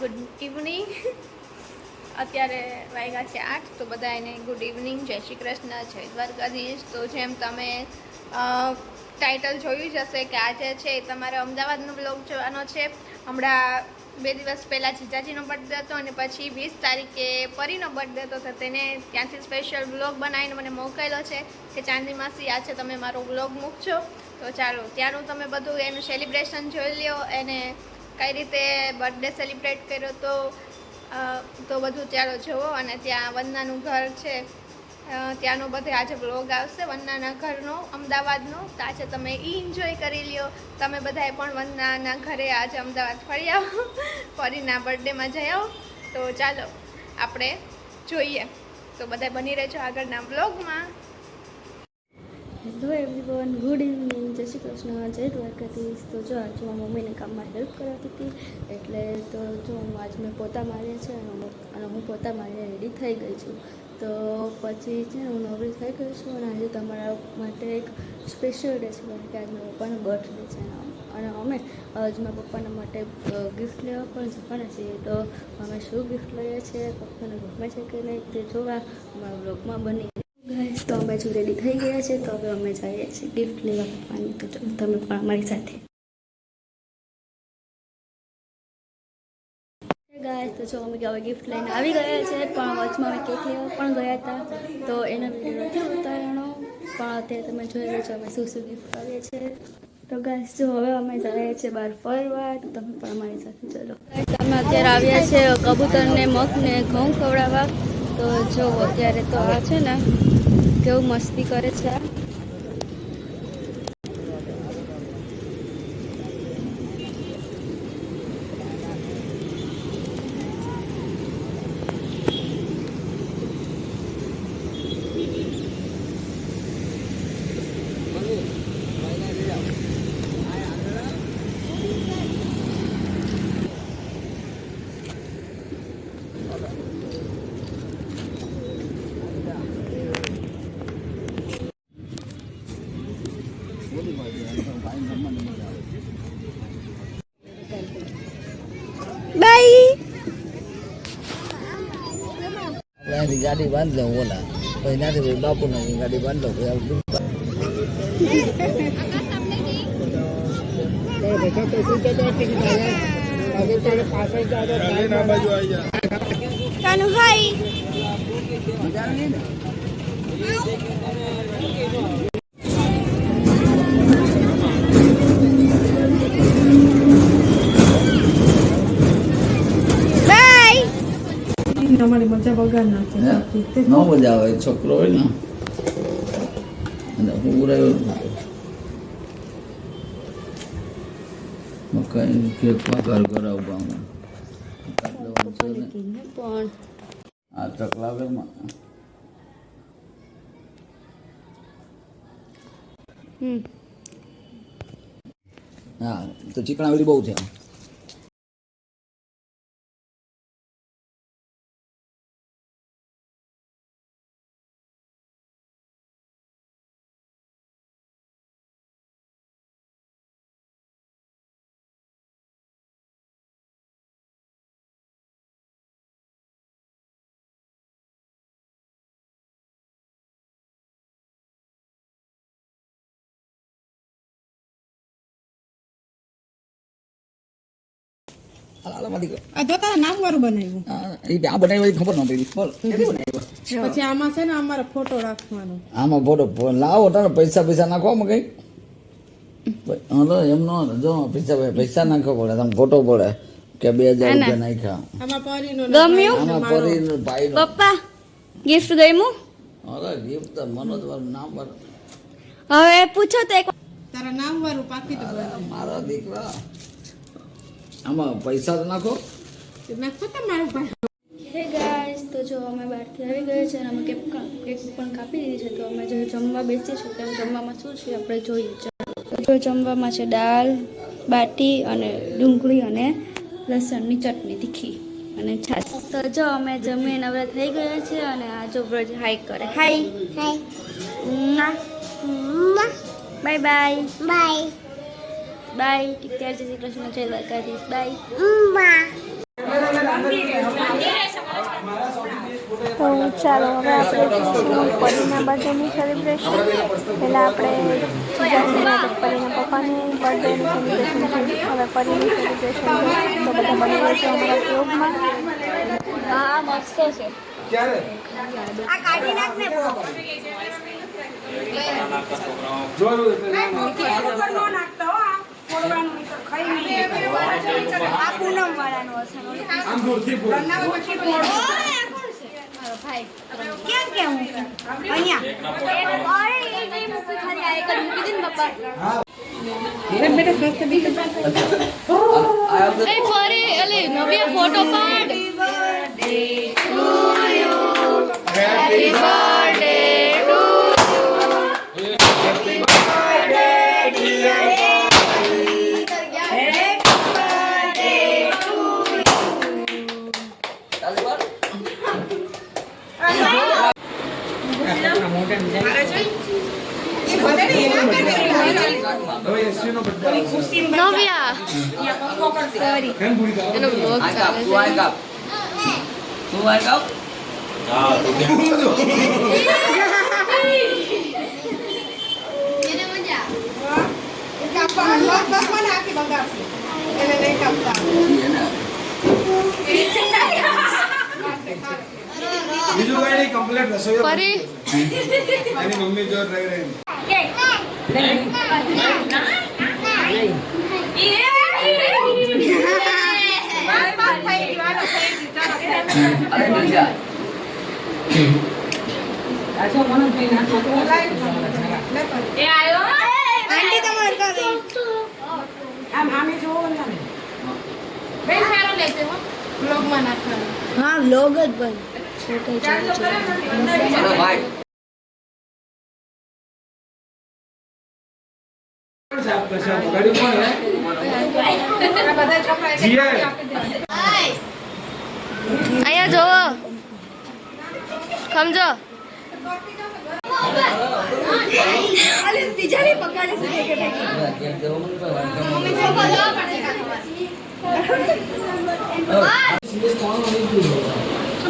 Good evening. અત્યારે વાગ્યા છે આઠ, તો બધા એને ગુડ ઇવનિંગ, જય શ્રી કૃષ્ણ, જય દ્વારકાધીશ. તો જેમ તમે ટાઇટલ જોયું જ હશે કે આજે છે તમારે અમદાવાદનો બ્લોગ જોવાનો છે. હમણાં બે દિવસ પહેલાં જીજાજીનો બર્થડે હતો અને પછી વીસ તારીખે પરીનો બર્થડે હતો, તો તેને ત્યાંથી સ્પેશિયલ બ્લોગ બનાવીને મને મોકલેલો છે કે ચાંદી માસી આજે તમે મારો બ્લોગ મૂકજો. તો ચાલો, ત્યાંનું તમે બધું એનું સેલિબ્રેશન જોઈ લ્યો એને કઈ રીતે બર્થડે સેલિબ્રેટ કર્યો તો તો બધું ચાલો જુઓ. અને ત્યાં વંદનાનું ઘર છે. ત્યાંનો બધે આજે બ્લોગ આવશે. વંદનાના ઘરનો, અમદાવાદનો. તો આજે તમે એ એન્જોય કરી લ્યો. તમે બધાએ પણ વંદનાના ઘરે આજે અમદાવાદ ફરી આવો. ફરીના બર્થડેમાં જઈ આવો. તો ચાલો, આપણે જોઈએ. તો બધા બની રહેજો આગળના બ્લોગમાં હેલો એવરીવન ગુડ ઇવનિંગ જય શ્રી કૃષ્ણ, જય દ્વારકાધીશ. તો જો આજે હું મમ્મીને કામમાં હેલ્પ કરાવતી હતી, એટલે તો જો હું આજ મેં પોતા માર્યા છે અને હું- પોતા માર્યા રેડી થઈ ગઈ છું. તો પછી છે ને હું નવરી થઈ ગઈ છું અને આજે તમારા માટે એક સ્પેશિયલ ડે છે કારણ કે આજ મારા પપ્પાનો બર્થડે છે. અને અમે આજ મારા પપ્પાના માટે ગિફ્ટ લેવા પણ જવાના છીએ. તો અમે શું ગિફ્ટ લઈએ છીએ? પપ્પાને ગમે છે કે નહીં તે જોવા અમારા બ્લોગમાં બની ગાઈસ તો અમે જો રેડી થઈ ગયા છે, તો હવે અમે જઈએ છીએ ગિફ્ટ લેવા પપ્પાની. તો ચાલો, તમે પણ અમારી સાથે. ગાઈસ તો જો અમે હવે ગિફ્ટ લઈને આવી ગયા છે. પણ વચમાં અમે કેક લેવા પણ ગયા હતા. તો એનો વીડિયો નથી ઉતારણો. પણ અત્યારે તમે જોઈ લો છો, અમે શું શું ગિફ્ટ કરીએ છીએ. તો ગાઈસ જો હવે અમે જઈએ છીએ બહાર ફરવા. તો તમે પણ અમારી સાથે ચલો. અમે અત્યારે આવ્યા છે કબૂતરને, મગને ઘઉં ખવડાવવા. તો જો અત્યારે તો આ છે ને કેવું મસ્તી કરે છે? અહીંયાથી ગાડી બાંધી લઉં ઓલા પછી ત્યાંથી પછી બાપુ ગાડી બાંધી લઉં પછી અમારી મજા બગાડ નાખે? ન મજા આવે છોકરો હોય ને. અને હું ઉરાયો મકાઈ કેક ઘર ઘર પણ આ ચકલાવેમાં હમ. હા તો ચીકણાવેલી બહુ છે. નામ વાળું બનાવ્યું. આ બનાવી ખબર ન પડી. બોલ પછી આમાં છે ને અમારે ફોટો રાખવાનો. આમાં ફોટો લાવો તારે પૈસા પૈસા નાખો આમાં કઈ? હલો એમ નો જો પૈસા પૈસા નાખો પડે તમે ફોટો પડે કે બે હજાર રૂપિયા નાખ્યા. આમાં પરીનો ગમ્યું? આમાં પરી ભાઈ પપ્પા ગિફ્ટ ગમ્યું? અરે ગિફ્ટ તો મનોજ વાળું નામ પર હવે પૂછો તો એક તારા નામ વાળું પાકી મારા દીકરા. આમાં પૈસા તો નાખો. હે ગાઈસ તો જો અમે બહારથી આવી ગયા છે અને અમે કેક કેક પણ કાપી દીધી છે તો અમે જો જમવા બેસીએ છીએ. તો જમવામાં શું છે આપણે જોઈએ. ચાલો. જો જમવામાં છે દાળ બાટી અને ડુંગળી અને લસણની ચટણી તીખી અને છાશ. તો જો અમે જમીને હવે થઈ ગયા છે અને આ જો બ્રજ હાઈ કરે. Hi hi bye bye bye bye. Take care જય શ્રી કૃષ્ણ જય દ્વારકાધીશ બાય. તો ચાલો હવે આપણે જઈશું પરીના બર્થડેની સેલિબ્રેશન પહેલાં આપણે પરીના પપ્પાની બર્થડેની સેલિબ્રેશન થઈ હવે પરીની સેલિબ્રેશન તો બધા બની ગયું છે અમારા ઉપયોગમાં હા આ પૂનમ વાળાનો હશે કેમ કેમ અહીંયા. અરે એ મૂકી ખાલી એક જ મૂકી દે ને પપ્પા. એ ફરી અલે નવ્યા ફોટો પાડ. બીજું કઈ નહીં કમ્પ્લીટ રસોઈ ફરી એની મમ્મી જો રહી રહી હા. વ્લોગ જ બંધ છોટે જોવો સમજો. સાફ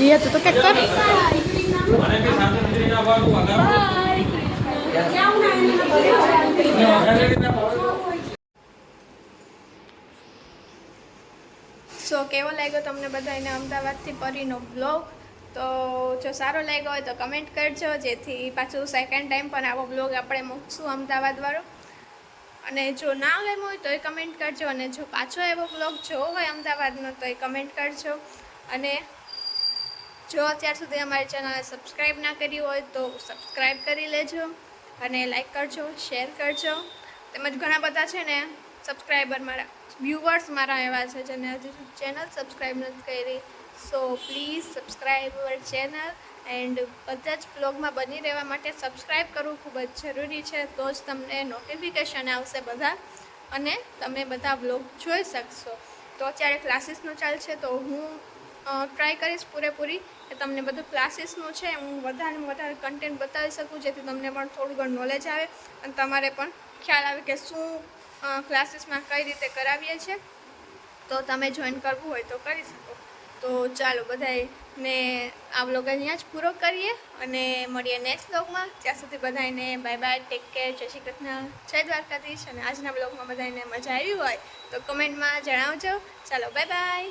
જો તો ખવાય સો કેવો લાગ્યો તમને બધાને અમદાવાદથી પરીનો બ્લોગ તો જો સારો લાગ્યો હોય તો કમેન્ટ કરજો, જેથી પાછું સેકન્ડ ટાઈમ પણ આવો બ્લોગ આપણે મૂકશું અમદાવાદવાળો અને જો ના ગમ્યો હોય તો એ કમેન્ટ કરજો, અને જો પાછો એવો બ્લોગ જોવો હોય અમદાવાદનો તો એ કમેન્ટ કરજો. અને જો અત્યાર સુધી અમારી ચેનલ સબસ્ક્રાઈબ ના કરી હોય તો સબસ્ક્રાઈબ કરી લેજો, અને લાઈક કરજો શેર કરજો. તેમજ ઘણા બધા છે ને સબસ્ક્રાઈબર મારા વ્યૂવર્સ મારા એવા છે જેને હજી ચેનલ સબસ્ક્રાઈબ નથી કરી. So please subscribe our channel and બધા જ બ્લોગમાં બની રહેવા માટે સબસ્ક્રાઈબ કરવું ખૂબ જ જરૂરી છે. તો જ તમને નોટિફિકેશન આવશે બધા અને તમે બધા બ્લોગ જોઈ શકશો. તો અત્યારે ક્લાસીસનું ચાલશે તો હું ટ્રાય કરીશ પૂરેપૂરી કે તમને બધું ક્લાસીસનું છે હું વધારે વધારે કન્ટેન્ટ બતાવી શકું જેથી તમને પણ થોડું ઘણું નોલેજ આવે અને તમારે પણ ખ્યાલ આવે કે શું ક્લાસીસમાં કઈ રીતે કરાવીએ છીએ. તો તમે જોઈન કરવું હોય તો કરી શકો. તો ચાલો બધાને આ બ્લોગ અહીંયા જ પૂરો કરીએ અને મળીએ નેક્સ્ટ બ્લોગમાં ત્યાં સુધી બધાને બાય બાય ટેક કેર જય શ્રી કૃષ્ણ, જય દ્વારકાધીશ. અને આજના બ્લોગમાં બધાને મજા આવી હોય તો કમેન્ટમાં જણાવજો. ચાલો બાય બાય